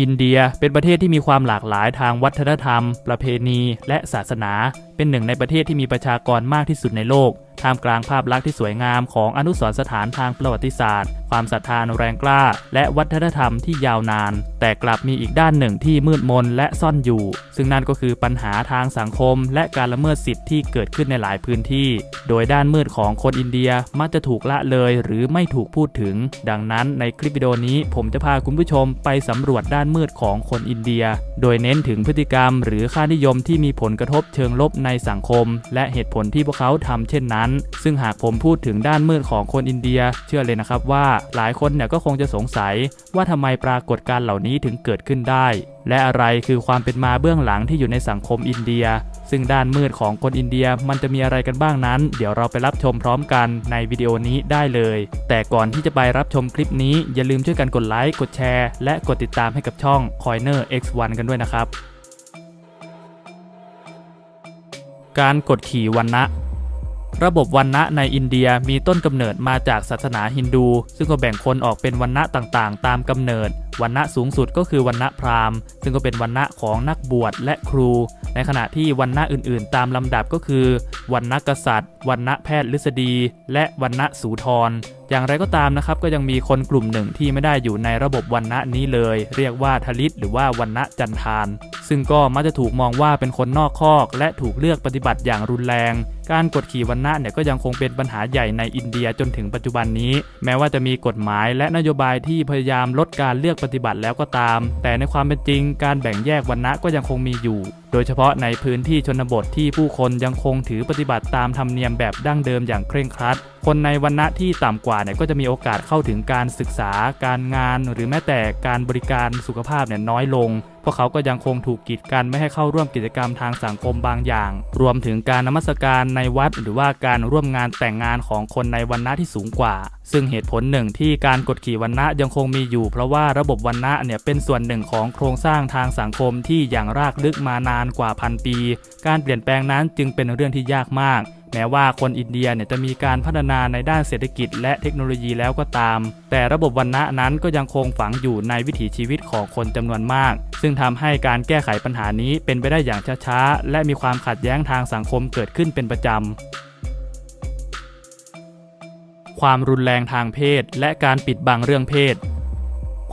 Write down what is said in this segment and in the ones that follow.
อินเดียเป็นประเทศที่มีความหลากหลายทางวัฒนธรรม ประเพณี และศาสนา เป็นหนึ่งในประเทศที่มีประชากรมากที่สุดในโลก ท่ามกลางภาพลักษณ์ที่สวยงามของอนุสรณ์สถานทางประวัติศาสตร์ ความศรัทธานแรงกล้า และวัฒนธรรมที่ยาวนาน แต่กลับมีอีกด้านหนึ่งที่มืดมนและซ่อนอยู่ ซึ่งนั่นก็คือปัญหาทางสังคม และการละเมิดสิทธิ์ที่เกิดขึ้นในหลายพื้นที่ โดยด้านมืดของคนอินเดียมักจะถูกละเลยหรือไม่ถูกพูดถึง ดังนั้นในคลิปวิดีโอนี้ผมจะพาคุณผู้ชมไปสำรวจด้านมืดของคนอินเดีย โดยเน้นถึงพฤติกรรม หรือค่านิยมที่มีผลกระทบเชิงลบในสังคม และเหตุผลที่พวกเขาทำเช่นนั้นซึ่งหากผมพูดถึงด้านมืดของคนอินเดีย เชื่อเลยนะครับว่าหลายคนเนี่ยก็คงจะสงสัย ว่าทำไมปรากฏการเหล่านี้ถึงเกิดขึ้นได้ และอะไรคือความเป็นมาเบื้องหลังที่อยู่ในสังคมอินเดีย ซึ่งด้านมืดของคนอินเดียมันจะมีอะไรกันบ้างนั้น เดี๋ยวเราไปรับชมพร้อมกันในวิดีโอนี้ได้เลย แต่ก่อนที่จะไปรับชมคลิปนี้อย่าลืมช่วยกันกดไลค์กดแชร์ และกดติดตามให้กับช่อง Coiner X1 กันด้วยนะครับการกดขี่วันนะ ระบบวันณะในอินเดียมีต้นกำเนิดมาจากศาสนาฮินดู ซึ่งก็แบ่งคนออกเป็นวันณะต่างๆ ตามกำเนิดวันณะสูงสุดก็คือวันณะพราหมณ์ ซึ่งก็เป็นวันณะของนักบวชและครู ในขณะที่วันณะอื่นๆ ตามลำดับก็คือวันณะกษัตริย์วันณะแพทย์ฤษฎี และวันณะสูทรอย่างไรก็ตามนะครับก็ยังมีคนกลุ่มหนึ่งที่ไม่ได้อยู่ในระบบวันณะนี้เลย เรียกว่าทลิตหรือว่าวันณะจันทาน ซึ่งก็มักจะถูกมองว่าเป็นคนนอกคอก และถูกเลือกปฏิบัติอย่างรุนแรง การกดขี่วันณะเนี่ยก็ยังคงเป็นปัญหาใหญ่ในอินเดียจนถึงปัจจุบันนี้ แม้ว่าจะมีกฎหมายและนโยบายที่พยายามลดการเลือกปฏิบัติแล้วก็ตาม แต่ในความเป็นจริง การแบ่งแยกวันณะก็ยังคงมีอยู่ โดยเฉพาะในพื้นที่ชนบทที่ผู้คนยังคงถือปฏิบัติตามธรรมเนียมแบบดั้งเดิมอย่างเคร่งครัด คนในวันณะที่ต่ำกว่าเนี่ยก็จะมีโอกาสเข้าถึงการศึกษาการงาน หรือแม้แต่การบริการสุขภาพเนี่ยน้อยลงพวกเขาก็ยังคงถูกกีดกันไม่ให้เข้าร่วมกิจกรรมทางสังคมบางอย่าง รวมถึงการนมัสการในวัด หรือว่าการร่วมงานแต่งงานของคนในวันณะที่สูงกว่า ซึ่งเหตุผลหนึ่งที่การกดขี่วันณะยังคงมีอยู่ เพราะว่าระบบวันณะเนี่ยเป็นส่วนหนึ่งของโครงสร้างทางสังคมที่อย่างรากลึกมานานกว่าพันปี การเปลี่ยนแปลงนั้นจึงเป็นเรื่องที่ยากมาก แม้ว่าคนอินเดียเนี่ยจะมีการพัฒนาในด้านเศรษฐกิจและเทคโนโลยีแล้วก็ตาม แต่ระบบวันณะนั้นก็ยังคงฝังอยู่ในวิถีชีวิตของคนจำนวนมาก ซึ่งทำให้การแก้ไขปัญหานี้เป็นไปได้อย่างช้าๆ และมีความขัดแย้งทางสังคมเกิดขึ้นเป็นประจำความรุนแรงทางเพศ และการปิดบังเรื่องเพศ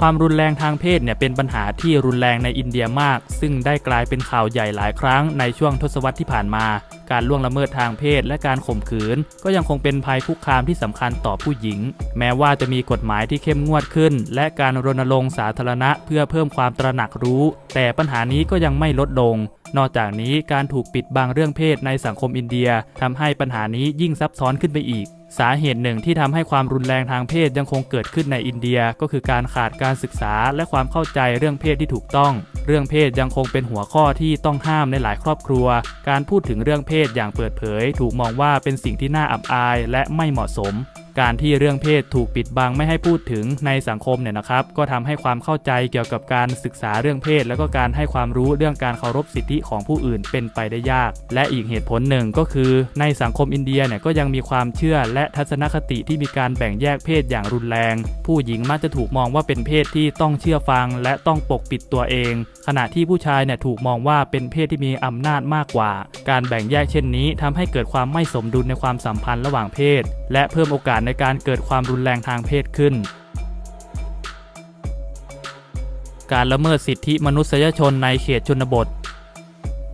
ความรุนแรงทางเพศเนี่ยเป็นปัญหาที่รุนแรงในอินเดียมาก ซึ่งได้กลายเป็นข่าวใหญ่หลายครั้งในช่วงทศวรรษที่ผ่านมา การล่วงละเมิดทางเพศและการข่มขืน ก็ยังคงเป็นภัยคุกคามที่สำคัญต่อผู้หญิง แม้ว่าจะมีกฎหมายที่เข้มงวดขึ้น และการรณรงค์สาธารณะเพื่อเพิ่มความตระหนักรู้ แต่ปัญหานี้ก็ยังไม่ลดลง นอกจากนี้การถูกปิดบังเรื่องเพศในสังคมอินเดียทำให้ปัญหานี้ยิ่งซับซ้อนขึ้นไปอีก สาเหตุหนึ่งที่ทำให้ความรุนแรงทางเพศยังคงเกิดขึ้นในอินเดียก็คือการขาดการศึกษาและความเข้าใจเรื่องเพศที่ถูกต้อง เรื่องเพศยังคงเป็นหัวข้อที่ต้องห้ามในหลายครอบครัว การพูดถึงเรื่องเพศอย่างเปิดเผย ถูกมองว่าเป็นสิ่งที่น่าอับอายและไม่เหมาะสม การที่เรื่องเพศถูกปิดบังไม่ให้พูดถึงในสังคมเนี่ยนะครับ ก็ทำให้ความเข้าใจเกี่ยวกับการศึกษาเรื่องเพศ แล้วก็การให้ความรู้เรื่องการเคารพสิทธิของผู้อื่นเป็นไปได้ยาก และอีกเหตุผลหนึ่งก็คือในสังคมอินเดียเนี่ยก็ยังมีความเชื่อและทัศนคติที่มีการแบ่งแยกเพศอย่างรุนแรง ผู้หญิงมักจะถูกมองว่าเป็นเพศที่ต้องเชื่อฟัง และต้องปกปิดตัวเอง ขณะที่ผู้ชายเนี่ยถูกมองว่าเป็นเพศที่มีอำนาจมากกว่า การแบ่งแยกเช่นนี้ทำให้เกิดความไม่สมดุลในความสัมพันธ์ระหว่างเพศ และเพิ่มโอกาสในการเกิดความรุนแรงทางเพศขึ้นการละเมิดสิทธิมนุษยชนในเขตชนบท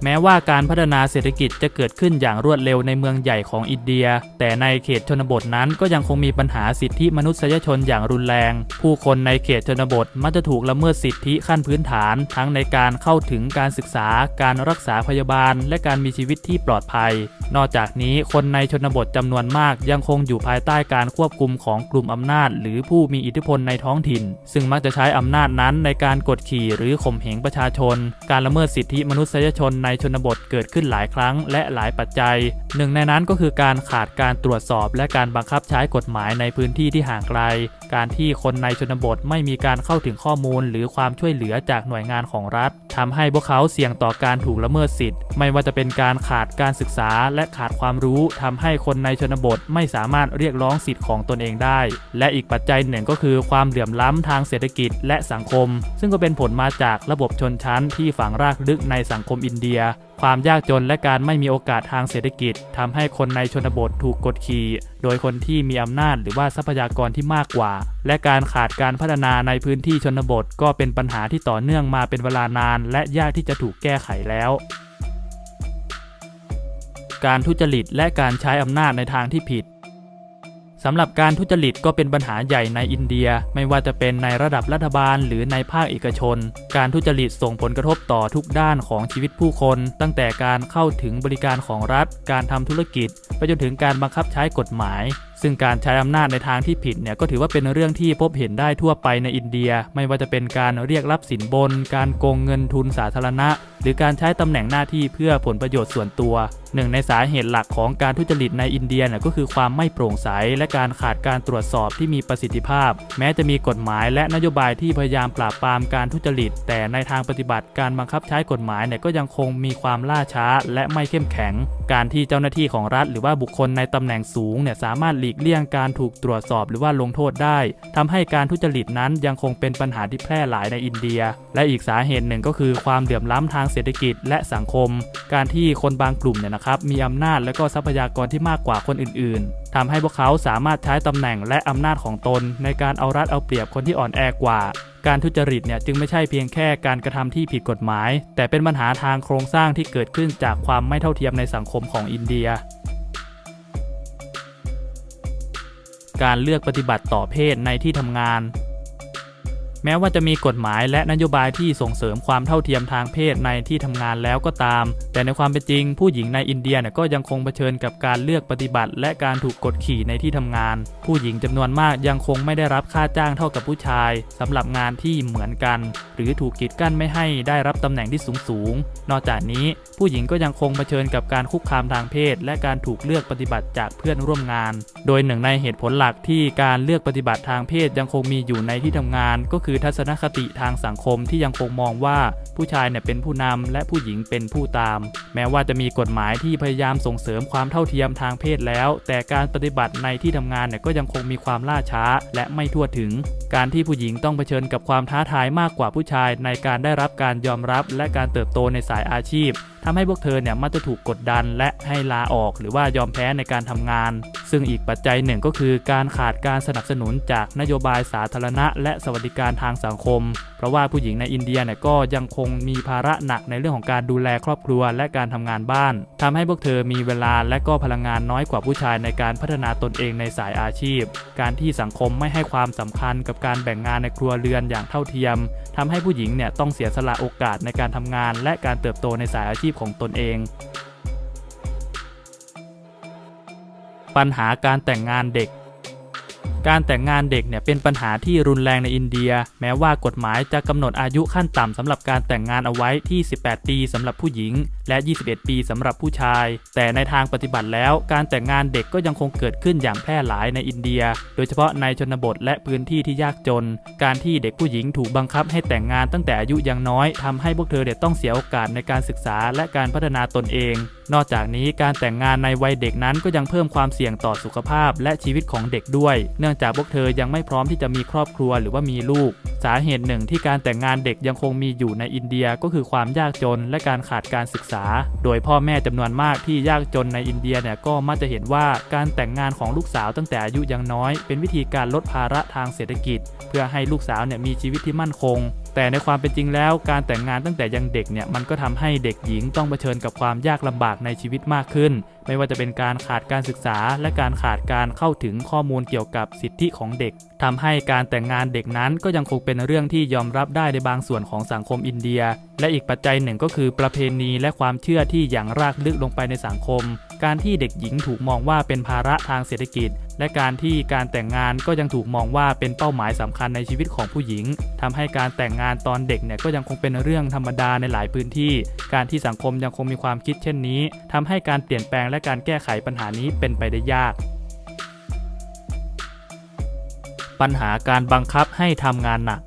แม้ว่าการพัฒนาเศรษฐกิจจะเกิดขึ้นอย่างรวดเร็วในเมืองใหญ่ของอินเดีย แต่ในเขตชนบทนั้นก็ยังคงมีปัญหาสิทธิมนุษยชนอย่างรุนแรง ผู้คนในเขตชนบทมักจะถูกละเมิดสิทธิขั้นพื้นฐาน ทั้งในการเข้าถึงการศึกษา การรักษาพยาบาล และการมีชีวิตที่ปลอดภัย นอกจากนี้คนในชนบทจำนวนมากยังคงอยู่ภายใต้การควบคุมของกลุ่มอำนาจ หรือผู้มีอิทธิพลในท้องถิ่น ซึ่งมักจะใช้อำนาจนั้นในการกดขี่หรือข่มเหงประชาชน การละเมิดสิทธิมนุษยชนในชนบทเกิดขึ้นหลายครั้งและหลายปัจจัย หนึ่งในนั้นก็คือการขาดการตรวจสอบและการบังคับใช้กฎหมายในพื้นที่ที่ห่างไกล การที่คนในชนบทไม่มีการเข้าถึงข้อมูล หรือความช่วยเหลือจากหน่วยงานของรัฐทำให้พวกเขาเสี่ยงต่อการถูกละเมิดสิทธิ์ ไม่ว่าจะเป็นการขาดการศึกษาและขาดความรู้ทำให้คนในชนบทไม่สามารถเรียกร้องสิทธิ์ของตนเองได้ และอีกปัจจัยหนึ่งก็คือความเหลื่อมล้ำทางเศรษฐกิจและสังคม ซึ่งก็เป็นผลมาจากระบบชนชั้นที่ฝังรากลึกในสังคมอินเดียความยากจนและการไม่มีโอกาสทางเศรษฐกิจทำให้คนในชนบทถูกกดขี่ โดยคนที่มีอำนาจหรือว่าทรัพยากรที่มากกว่า และการขาดการพัฒนาในพื้นที่ชนบท ก็เป็นปัญหาที่ต่อเนื่องมาเป็นเวลานาน และยากที่จะถูกแก้ไขแล้วการทุจริตและการใช้อำนาจในทางที่ผิด สำหรับการทุจริตก็เป็นปัญหาใหญ่ในอินเดีย ไม่ว่าจะเป็นในระดับรัฐบาลหรือในภาคเอกชน การทุจริตส่งผลกระทบต่อทุกด้านของชีวิตผู้คน ตั้งแต่การเข้าถึงบริการของรัฐ การทำธุรกิจ ไปจนถึงการบังคับใช้กฎหมาย ซึ่งการใช้อำนาจในทางที่ผิดเนี่ยก็ถือว่าเป็นเรื่องที่พบเห็นได้ทั่วไปในอินเดีย ไม่ว่าจะเป็นการเรียกรับสินบน การโกงเงินทุนสาธารณะ หรือการใช้ตำแหน่งหน้าที่เพื่อผลประโยชน์ส่วนตัวหนึ่งในสาเหตุหลักของการทุจริตในอินเดียเนี่ยก็คือความไม่โปร่งใส และการขาดการตรวจสอบที่มีประสิทธิภาพ แม้จะมีกฎหมายและนโยบายที่พยายามปราบปรามการทุจริต แต่ในทางปฏิบัติการบังคับใช้กฎหมายเนี่ยก็ยังคงมีความล่าช้าและไม่เข้มแข็ง การที่เจ้าหน้าที่ของรัฐ หรือว่าบุคคลในตำแหน่งสูงเนี่ยสามารถหลีกเลี่ยงการถูกตรวจสอบหรือว่าลงโทษได้ทำให้การทุจริตนั้นยังคงเป็นปัญหาที่แพร่หลายในอินเดีย และอีกสาเหตุหนึ่งก็คือความเหลื่อมล้ำทางเศรษฐกิจและสังคม การที่คนบางกลุ่มเนี่ยนะครับมีอำนาจและก็ทรัพยากรที่มากกว่าคนอื่น ๆทำให้พวกเขาสามารถใช้ตำแหน่งและอำนาจของตน ในการเอารัดเอาเปรียบคนที่อ่อนแอกว่าการทุจริตเนี่ยจึงไม่ใช่เพียงแค่การกระทำที่ผิดกฎหมาย แต่เป็นปัญหาทางโครงสร้างที่เกิดขึ้นจากความไม่เท่าเทียมในสังคมของอินเดีย การเลือกปฏิบัติต่อเพศในที่ทำงาน แม้ว่าจะมีกฎหมายและนโยบายที่ส่งเสริมความเท่าเทียมทางเพศในที่ทำงานแล้วก็ตาม แต่ในความเป็นจริงผู้หญิงในอินเดียก็ยังคงเผชิญกับการเลือกปฏิบัติ และการถูกกดขี่ในที่ทำงาน ผู้หญิงจำนวนมากยังคงไม่ได้รับค่าจ้างเท่ากับผู้ชายสำหรับงานที่เหมือนกัน หรือถูกกีดกั้นไม่ให้ได้รับตำแหน่งที่สูงสูงๆนอกจากนี้ผู้หญิงก็ยังคงเผชิญกับการคุกคามทางเพศ และการถูกเลือกปฏิบัติจากเพื่อนร่วมงาน โดยหนึ่งในเหตุผลหลักที่การเลือกปฏิบัติทางเพศยังคงมีอยู่ในที่ทำงานก็คือือทัศนคติทางสังคมที่ยังคงมองว่าผู้ชายเนี่ยเป็นผู้นำและผู้หญิงเป็นผู้ตาม แม้ว่าจะมีกฎหมายที่พยายามส่งเสริมความเท่าเทียมทางเพศแล้ว แต่การปฏิบัติในที่ทำงานเนี่ยก็ยังคงมีความล่าช้าและไม่ทั่วถึง การที่ผู้หญิงต้องเผชิญกับความท้าทายมากกว่าผู้ชายในการได้รับการยอมรับและการเติบโตในสายอาชีพ ทำให้พวกเธอเนี่ยมักจะถูกกดดันและให้ลาออก หรือว่ายอมแพ้ในการทำงาน ซึ่งอีกปัจจัยหนึ่งก็คือการขาดการสนับสนุนจากนโยบายสาธารณะ และสวัสดิการทางสังคม เพราะว่าผู้หญิงในอินเดียเนี่ยก็ยังคงมีภาระหนักในเรื่องของการดูแลครอบครัวและการทำงานบ้านทำให้พวกเธอมีเวลาและก็พลังงานน้อยกว่าผู้ชายในการพัฒนาตนเองในสายอาชีพ การที่สังคมไม่ให้ความสำคัญกับการแบ่งงานในครัวเรือนอย่างเท่าเทียมทำให้ผู้หญิงเนี่ยต้องเสียสละโอกาสในการทำงาน และการเติบโตในสายอาชีพของตนเอง ปัญหาการแต่งงานเด็ก การแต่งงานเด็กเนี่ยเป็นปัญหาที่รุนแรงในอินเดีย แม้ว่ากฎหมายจะกำหนดอายุขั้นต่ำสำหรับการแต่งงานเอาไว้ที่ 18 ปีสำหรับผู้หญิง และ 21 ปีสำหรับผู้ชาย แต่ในทางปฏิบัติแล้ว การแต่งงานเด็กก็ยังคงเกิดขึ้นอย่างแพร่หลายในอินเดีย โดยเฉพาะในชนบทและพื้นที่ที่ยากจน การที่เด็กผู้หญิงถูกบังคับให้แต่งงานตั้งแต่อายุยังน้อยทำให้พวกเธอเด็กต้องเสียโอกาสในการศึกษาและการพัฒนาตนเอง นอกจากนี้การแต่งงานในวัยเด็กนั้นก็ยังเพิ่มความเสี่ยงต่อสุขภาพและชีวิตของเด็กด้วย เนื่องจากพวกเธอยังไม่พร้อมที่จะมีครอบครัวหรือว่ามีลูก สาเหตุหนึ่งที่การแต่งงานเด็กยังคงมีอยู่ในอินเดียก็คือความยากจนและการขาดการศึกษา โดยพ่อแม่จำนวนมากที่ยากจนในอินเดียเนี่ยก็มักจะเห็นว่าการแต่งงานของลูกสาวตั้งแต่อายุยังน้อย เป็นวิธีการลดภาระทางเศรษฐกิจ เพื่อให้ลูกสาวเนี่ยมีชีวิตที่มั่นคง แต่ในความเป็นจริงแล้วการแต่งงานตั้งแต่ยังเด็กเนี่ยมันก็ทำให้เด็กหญิงต้องเผชิญกับความยากลำบากในชีวิตมากขึ้น ไม่ว่าจะเป็นการขาดการศึกษา และการขาดการเข้าถึงข้อมูลเกี่ยวกับสิทธิของเด็กทำให้การแต่งงานเด็กนั้นก็ยังคงเป็นเรื่องที่ยอมรับได้ในบางส่วนของสังคมอินเดีย และอีกปัจจัยหนึ่งก็คือประเพณีและความเชื่อที่อย่างรากลึกลงไปในสังคม การที่เด็กหญิงถูกมองว่าเป็นภาระทางเศรษฐกิจ และการที่การแต่งงานก็ยังถูกมองว่าเป็นเป้าหมายสำคัญในชีวิตของผู้หญิงทำให้การแต่งงานตอนเด็กเนี่ยก็ยังคงเป็นเรื่องธรรมดาในหลายพื้นที่ การที่สังคมยังคงมีความคิดเช่นนี้ทำให้การเปลี่ยนแปลงและการแก้ไขปัญหานี้เป็นไปได้ยากปัญหาการบังคับให้ทำงานหนัก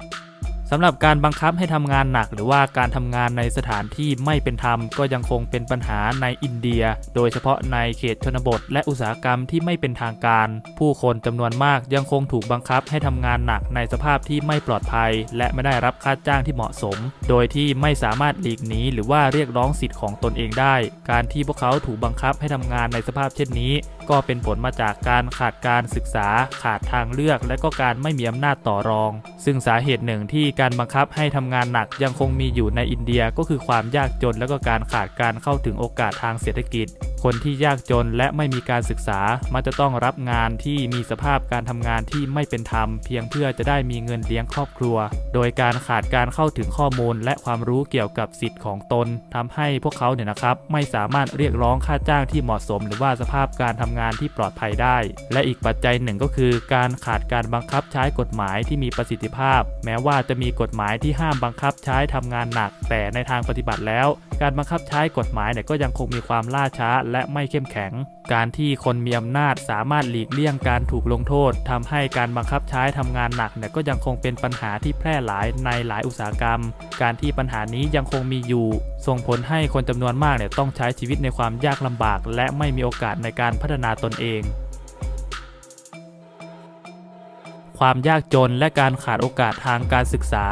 สำหรับการบังคับให้ทำงานหนัก หรือว่าการทำงานในสถานที่ไม่เป็นธรรม ก็ยังคงเป็นปัญหาในอินเดีย โดยเฉพาะในเขตชนบท และอุตสาหกรรมที่ไม่เป็นทางการ ผู้คนจำนวนมากยังคงถูกบังคับให้ทำงานหนักในสภาพที่ไม่ปลอดภัย และไม่ได้รับค่าจ้างที่เหมาะสม โดยที่ไม่สามารถหลีกหนีหรือว่าเรียกร้องสิทธิ์ของตนเองได้ การที่พวกเขาถูกบังคับให้ทำงานในสภาพเช่นนี้ ก็เป็นผลมาจากการขาดการศึกษา ขาดทางเลือก และก็การไม่มีอำนาจต่อรอง ซึ่งสาเหตุหนึ่งที่การบังคับให้ทำงานหนักยังคงมีอยู่ในอินเดียก็คือความยากจน และก็การขาดการเข้าถึงโอกาสทางเศรษฐกิจ คนที่ยากจนและไม่มีการศึกษา มักจะต้องรับงานที่มีสภาพการทำงานที่ไม่เป็นธรรม เพียงเพื่อจะได้มีเงินเลี้ยงครอบครัว โดยการขาดการเข้าถึงข้อมูล และความรู้เกี่ยวกับสิทธิ์ของตนทำให้พวกเขาเนี่ยนะครับ ไม่สามารถเรียกร้องค่าจ้างที่เหมาะสม หรือว่าสภาพการทำงานที่ปลอดภัยได้ และอีกปัจจัยหนึ่งก็คือการขาดการบังคับใช้กฎหมายที่มีประสิทธิภาพ แม้ว่าจะมีกฎหมายที่ห้ามบังคับใช้ทำงานหนัก แต่ในทางปฏิบัติแล้ว การบังคับใช้กฎหมายเนี่ยก็ยังคงมีความล่าช้าและไม่เข้มแข็ง การที่คนมีอำนาจสามารถหลีกเลี่ยงการถูกลงโทษทำให้การบังคับใช้ทำงานหนักเนี่ยก็ยังคงเป็นปัญหาที่แพร่หลายในหลายอุตสาหกรรม การที่ปัญหานี้ยังคงมีอยู่ ส่งผลให้คนจำนวนมากเนี่ยต้องใช้ชีวิตในความยากลำบาก และไม่มีโอกาสในการพัฒนาตนเอง ความยากจนและการขาดโอกาสทางการศึกษา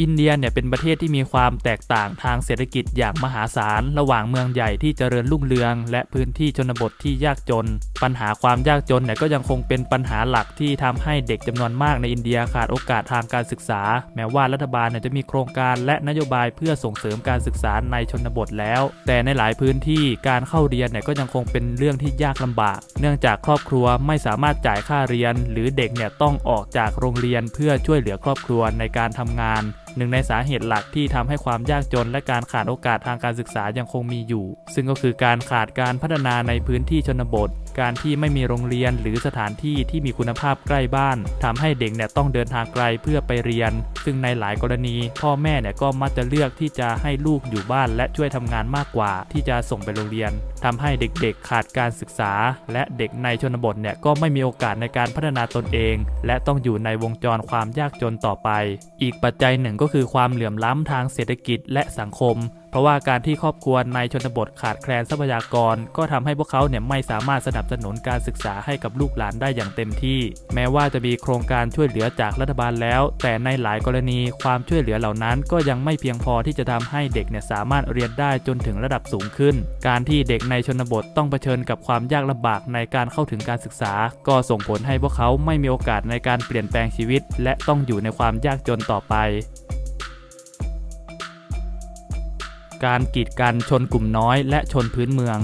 อินเดียเนี่ยเป็นประเทศที่มีความแตกต่างทางเศรษฐกิจอย่างมหาศาล ระหว่างเมืองใหญ่ที่เจริญรุ่งเรือง และพื้นที่ชนบทที่ยากจน ปัญหาความยากจนเนี่ยก็ยังคงเป็นปัญหาหลักที่ทำให้เด็กจำนวนมากในอินเดียขาดโอกาสทางการศึกษา แม้ว่ารัฐบาลเนี่ยจะมีโครงการและนโยบายเพื่อส่งเสริมการศึกษาในชนบทแล้ว แต่ในหลายพื้นที่การเข้าเรียนเนี่ยก็ยังคงเป็นเรื่องที่ยากลำบาก เนื่องจากครอบครัวไม่สามารถจ่ายค่าเรียน หรือเด็กเนี่ยต้องออกจากโรงเรียนเพื่อช่วยเหลือครอบครัวในการทำงานหนึ่งในสาเหตุหลักที่ทำให้ความยากจนและการขาดโอกาสทางการศึกษายังคงมีอยู่ ซึ่งก็คือการขาดการพัฒนาในพื้นที่ชนบทการที่ไม่มีโรงเรียนหรือสถานที่ที่มีคุณภาพใกล้บ้านทำให้เด็กเนี่ยต้องเดินทางไกลเพื่อไปเรียน ซึ่งในหลายกรณี พ่อแม่เนี่ยก็มักจะเลือกที่จะให้ลูกอยู่บ้านและช่วยทำงานมากกว่า ที่จะส่งไปโรงเรียนทำให้เด็กๆขาดการศึกษา และเด็กในชนบทเนี่ยก็ไม่มีโอกาสในการพัฒนาตนเอง และต้องอยู่ในวงจรความยากจนต่อไป อีกปัจจัยหนึ่งก็คือความเหลื่อมล้ำทางเศรษฐกิจและสังคม เพราะว่าการที่ครอบครัวในชนบทขาดแคลนทรัพยากร ก็ทำให้พวกเขาเนี่ยไม่สามารถสนับสนุนการศึกษาให้กับลูกหลานได้อย่างเต็มที่ แม้ว่าจะมีโครงการช่วยเหลือจากรัฐบาลแล้ว แต่ในหลายกรณีความช่วยเหลือเหล่านั้น ก็ยังไม่เพียงพอที่จะทำให้เด็กเนี่ยสามารถเรียนได้จนถึงระดับสูงขึ้น การที่เด็กในชนบทต้องเผชิญกับความยากลำบากในการเข้าถึงการศึกษา ก็ส่งผลให้พวกเขาไม่มีโอกาสในการเปลี่ยนแปลงชีวิต และต้องอยู่ในความยากจนต่อไป การกีดกันชนกลุ่มน้อยและชนพื้นเมือง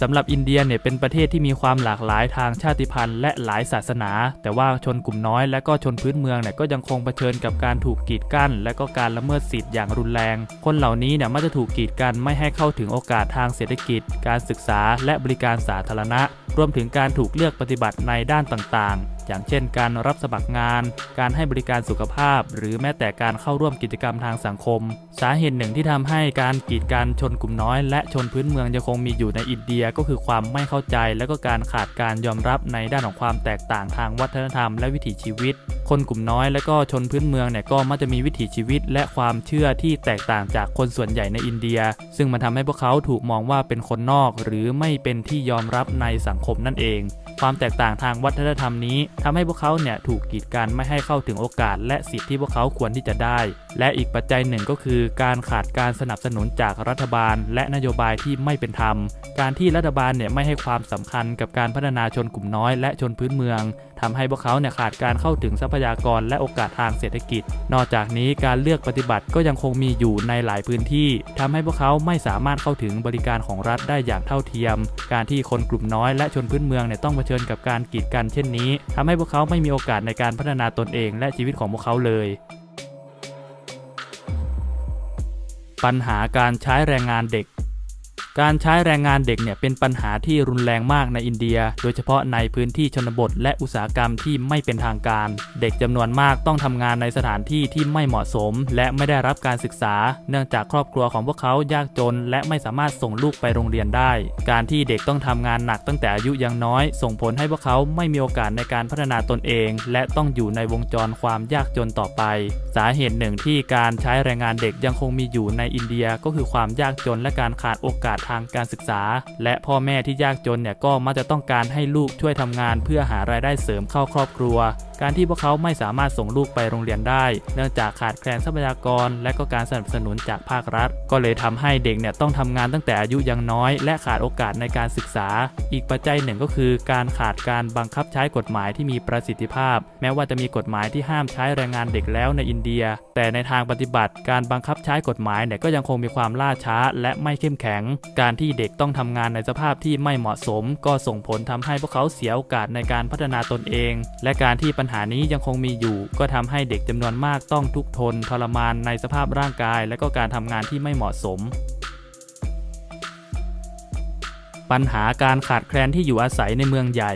สำหรับอินเดียเนี่ยเป็นประเทศที่มีความหลากหลายทางชาติพันธุ์และหลายศาสนา แต่ว่าชนกลุ่มน้อยและก็ชนพื้นเมืองเนี่ยก็ยังคงเผชิญกับการถูกกีดกันและก็การละเมิดสิทธิ์อย่างรุนแรง คนเหล่านี้เนี่ยมักจะถูกกีดกันไม่ให้เข้าถึงโอกาสทางเศรษฐกิจ การศึกษา และบริการสาธารณะ รวมถึงการถูกเลือกปฏิบัติในด้านต่างๆ อย่างเช่น การรับสมัครงาน การให้บริการสุขภาพ หรือแม้แต่การเข้าร่วมกิจกรรมทางสังคม สาเหตุหนึ่งที่ทำให้การกีดกันชนกลุ่มน้อย และชนพื้นเมืองยังคงมีอยู่ในอินเดียก็คือความไม่เข้าใจ และก็การขาดการยอมรับในด้านของความแตกต่างทางวัฒนธรรมและวิถีชีวิต คนกลุ่มน้อยและก็ชนพื้นเมืองเนี่ยก็มักจะมีวิถีชีวิต และความเชื่อที่แตกต่างจากคนส่วนใหญ่ในอินเดีย ซึ่งมันทำให้พวกเขาถูกมองว่าเป็นคนนอก หรือไม่เป็นที่ยอมรับในสังคมนั่นเอง ความแตกต่างทางวัฒนธรรมนี้ทำให้พวกเขาเนี่ยถูกกีดกันไม่ให้เข้าถึงโอกาส และสิทธิที่พวกเขาควรที่จะได้และอีกปัจจัยหนึ่งก็คือ การขาดการสนับสนุนจากรัฐบาล และนโยบายที่ไม่เป็นธรรม การที่รัฐบาลเนี่ยไม่ให้ความสำคัญกับการพัฒนาชนกลุ่มน้อย และชนพื้นเมืองทำให้พวกเขาเนี่ยขาดการเข้าถึงทรัพยากรและโอกาสทางเศรษฐกิจ นอกจากนี้การเลือกปฏิบัติก็ยังคงมีอยู่ในหลายพื้นที่ทำให้พวกเขาไม่สามารถเข้าถึงบริการของรัฐได้อย่างเท่าเทียม การที่คนกลุ่มน้อยและชนพื้นเมืองเนี่ยต้องเผชิญกับการกีดกันเช่นนี้ทำให้พวกเขาไม่มีโอกาสในการพัฒนาตนเอง และชีวิตของพวกเขาเลย ปัญหาการใช้แรงงานเด็ก การใช้แรงงานเด็กเนี่ยเป็นปัญหาที่รุนแรงมากในอินเดีย โดยเฉพาะในพื้นที่ชนบท และอุตสาหกรรมที่ไม่เป็นทางการ เด็กจำนวนมากต้องทำงานในสถานที่ที่ไม่เหมาะสม และไม่ได้รับการศึกษา เนื่องจากครอบครัวของพวกเขายากจน และไม่สามารถส่งลูกไปโรงเรียนได้ การที่เด็กต้องทำงานหนักตั้งแต่อายุยังน้อย ส่งผลให้พวกเขาไม่มีโอกาสในการพัฒนาตนเอง และต้องอยู่ในวงจรความยากจนต่อไป สาเหตุหนึ่งที่การใช้แรงงานเด็กยังคงมีอยู่ในอินเดียก็คือความยากจนและการขาดโอกาสทางการศึกษา และพ่อแม่ที่ยากจนเนี่ยก็มักจะต้องการให้ลูกช่วยทำงาน เพื่อหารายได้เสริมเข้าครอบครัว การที่พวกเขาไม่สามารถส่งลูกไปโรงเรียนได้ เนื่องจากขาดแคลนทรัพยากร และก็การสนับสนุนจากภาครัฐ ก็เลยทำให้เด็กเนี่ยต้องทำงานตั้งแต่อายุยังน้อย และขาดโอกาสในการศึกษา อีกปัจจัยหนึ่งก็คือ การขาดการบังคับใช้กฎหมายที่มีประสิทธิภาพ แม้ว่าจะมีกฎหมายที่ห้ามใช้แรงงานเด็กแล้วในอินเดีย แต่ในทางปฏิบัติการบังคับใช้กฎหมายเนี่ยก็ยังคงมีความล่าช้าและไม่เข้มแข็งการที่เด็กต้องทำงานในสภาพที่ไม่เหมาะสม ก็ส่งผลทำให้พวกเขาเสียโอกาสในการพัฒนาตนเอง และการที่ปัญหานี้ยังคงมีอยู่ ก็ทำให้เด็กจำนวนมากต้องทุกทนทรมานในสภาพร่างกาย และก็การทำงานที่ไม่เหมาะสมปัญหาการขาดแคลนที่อยู่อาศัยในเมืองใหญ่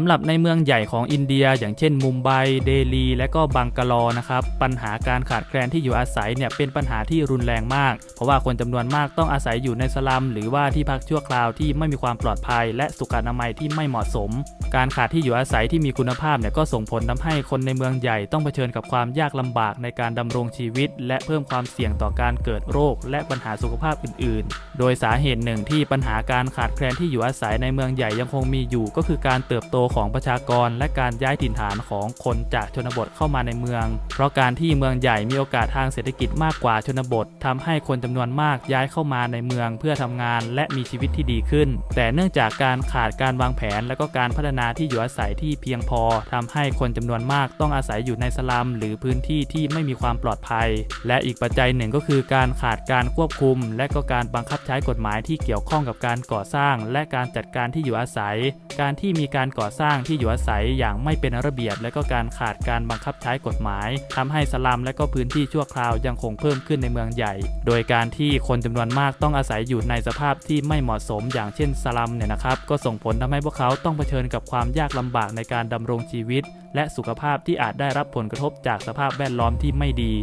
ำหรับในเมืองใหญ่ของอินเดีย อย่างเช่นมุมไบ เดลี และก็บังกาลอนะครับ ปัญหาการขาดแคลนที่อยู่อาศัยเนี่ยเป็นปัญหาที่รุนแรงมาก เพราะว่าคนจำนวนมากต้องอาศัยอยู่ในสลัม หรือว่าที่พักชั่วคราวที่ไม่มีความปลอดภัย และสุขอนามัยที่ไม่เหมาะสม การขาดที่อยู่อาศัยที่มีคุณภาพเนี่ยก็ส่งผลทำให้คนในเมืองใหญ่ต้องเผชิญกับความยากลำบากในการดำรงชีวิต และเพิ่มความเสี่ยงต่อการเกิดโรค และปัญหาสุขภาพอื่น ๆ โดยสาเหตุหนึ่งที่ปัญหาการขาดแคลนที่อยู่อาศัยในเมืองใหญ่ยังคงมีอยู่ ก็คือการเติบโตของประชากรและการย้ายถิ่นฐานของคนจากชนบทเข้ามาในเมือง เพราะการที่เมืองใหญ่มีโอกาสทางเศรษฐกิจมากกว่าชนบททำให้คนจำนวนมากย้ายเข้ามาในเมืองเพื่อทำงานและมีชีวิตที่ดีขึ้น แต่เนื่องจากการขาดการวางแผนและก็การพัฒนาที่อยู่อาศัยที่เพียงพอทำให้คนจำนวนมากต้องอาศัยอยู่ในสลัม หรือพื้นที่ที่ไม่มีความปลอดภัย และอีกปัจจัยหนึ่งก็คือการขาดการควบคุม และก็การบังคับใช้กฎหมายที่เกี่ยวข้องกับการก่อสร้าง และการจัดการที่อยู่อาศัย การที่มีการก่อสร้างที่อยู่อาศัยอย่างไม่เป็นระเบียบ และก็การขาดการบังคับใช้กฎหมายทำให้สลัมและก็พื้นที่ชั่วคราวยังคงเพิ่มขึ้นในเมืองใหญ่ โดยการที่คนจำนวนมากต้องอาศัยอยู่ในสภาพที่ไม่เหมาะสมอย่างเช่นสลัมเนี่ยนะครับ ก็ส่งผลทำให้พวกเขาต้องเผชิญกับความยากลำบากในการดำรงชีวิต และสุขภาพที่อาจได้รับผลกระทบจากสภาพแวดล้อมที่ไม่ดี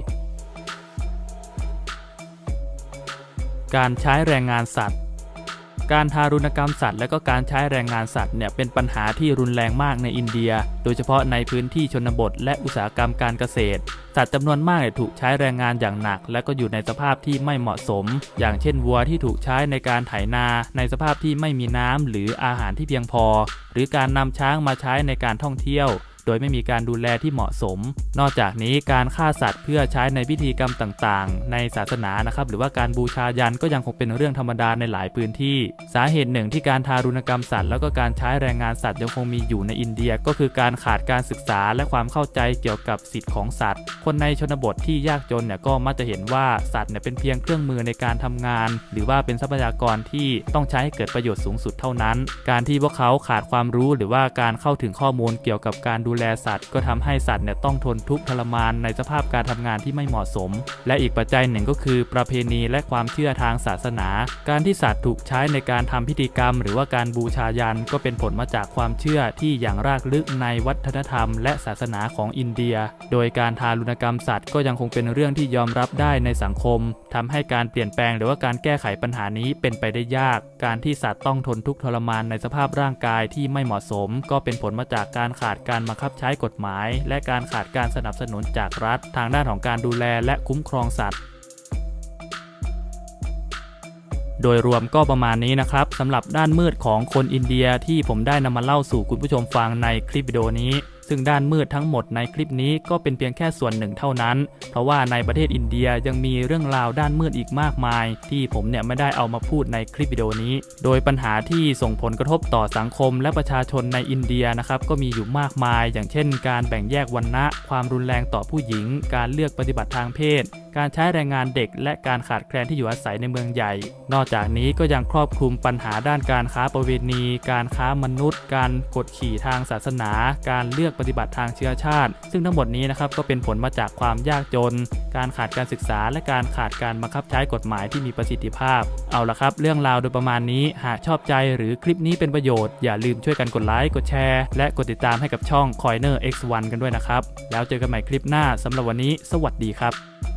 การใช้แรงงานสัตว์ การทารุณกรรมสัตว์และก็การใช้แรงงานสัตว์เนี่ยเป็นปัญหาที่รุนแรงมากในอินเดีย โดยเฉพาะในพื้นที่ชนบท และอุตสาหกรรมการเกษตร สัตว์จำนวนมากถูกใช้แรงงานอย่างหนัก และก็อยู่ในสภาพที่ไม่เหมาะสม อย่างเช่นวัวที่ถูกใช้ในการไถนา ในสภาพที่ไม่มีน้ำหรืออาหารที่เพียงพอ หรือการนำช้างมาใช้ในการท่องเที่ยว โดยไม่มีการดูแลที่เหมาะสม นอกจากนี้การฆ่าสัตว์เพื่อใช้ในพิธีกรรมต่างๆ ในศาสนานะครับหรือว่าการบูชายันก็ยังคงเป็นเรื่องธรรมดาในหลายพื้นที่ สาเหตุหนึ่งที่การทารุณกรรมสัตว์แล้วก็การใช้แรงงานสัตว์ยังคงมีอยู่ในอินเดียก็คือการขาดการศึกษาและความเข้าใจเกี่ยวกับสิทธิของสัตว์ คนในชนบทที่ยากจนเนี่ยก็มักจะเห็นว่าสัตว์เนี่ยเป็นเพียงเครื่องมือในการทำงาน หรือว่าเป็นทรัพยากรที่ต้องใช้ให้เกิดประโยชน์สูงสุดเท่านั้น การที่พวกเขาขาดความรู้หรือว่าการเข้าถึงข้อมูลเกี่ยวกับการดูแลสัตว์ ก็ทำให้สัตว์เนี่ยต้องทนทุกข์ทรมานในสภาพการทำงานที่ไม่เหมาะสม และอีกปัจจัยหนึ่งก็คือ ประเพณีและความเชื่อทางศาสนา การที่สัตว์ถูกใช้ในการทำพิธีกรรม หรือว่าการบูชายันก็เป็นผลมาจากความเชื่อที่อย่างรากลึกในวัฒนธรรม และศาสนาของอินเดีย โดยการทารุณกรรมสัตว์ก็ยังคงเป็นเรื่องที่ยอมรับได้ในสังคมทำให้การเปลี่ยนแปลงหรือว่าการแก้ไขปัญหานี้เป็นไปได้ยาก การที่สัตว์ต้องทนทุกข์ทรมานในสภาพร่างกายที่ไม่เหมาะสม ก็เป็นผลมาจากการขาดการบังคับใช้กฎหมาย และการขาดการสนับสนุนจากรัฐ ทางด้านของการดูแลและคุ้มครองสัตว์ โดยรวมก็ประมาณนี้นะครับสำหรับด้านมืดของคนอินเดียที่ผมได้นำมาเล่าสู่คุณผู้ชมฟังในคลิปวิดีโอนี้ ซึ่งด้านมืดทั้งหมดในคลิปนี้ก็เป็นเพียงแค่ส่วนหนึ่งเท่านั้น เพราะว่าในประเทศอินเดียยังมีเรื่องราวด้านมืดอีกมากมาย ที่ผมเนี่ยไม่ได้เอามาพูดในคลิปวิดีโอนี้ โดยปัญหาที่ส่งผลกระทบต่อสังคมและประชาชนในอินเดียนะครับก็มีอยู่มากมาย อย่างเช่น การแบ่งแยกวรรณะ ความรุนแรงต่อผู้หญิง การเลือกปฏิบัติทางเพศ การใช้แรงงานเด็ก และการขาดแคลนที่อยู่อาศัยในเมืองใหญ่ นอกจากนี้ก็ยังครอบคลุมปัญหาด้านการค้าประเวณี การค้ามนุษย์ การกดขี่ทางศาสนา การเลือกปฏิบัติทางเชื้อชาติ ซึ่งทั้งหมดนี้นะครับก็เป็นผลมาจากความยากจน การขาดการศึกษา และการขาดการบังคับใช้กฎหมายที่มีประสิทธิภาพ เอาละครับ เรื่องราวโดยประมาณนี้หากชอบใจหรือคลิปนี้เป็นประโยชน์อย่าลืมช่วยกันกดไลค์กดแชร์ และกดติดตามให้กับช่อง Coiner X1 กันด้วยนะครับ แล้วเจอกันใหม่คลิปหน้าสำหรับวันนี้ สวัสดีครับ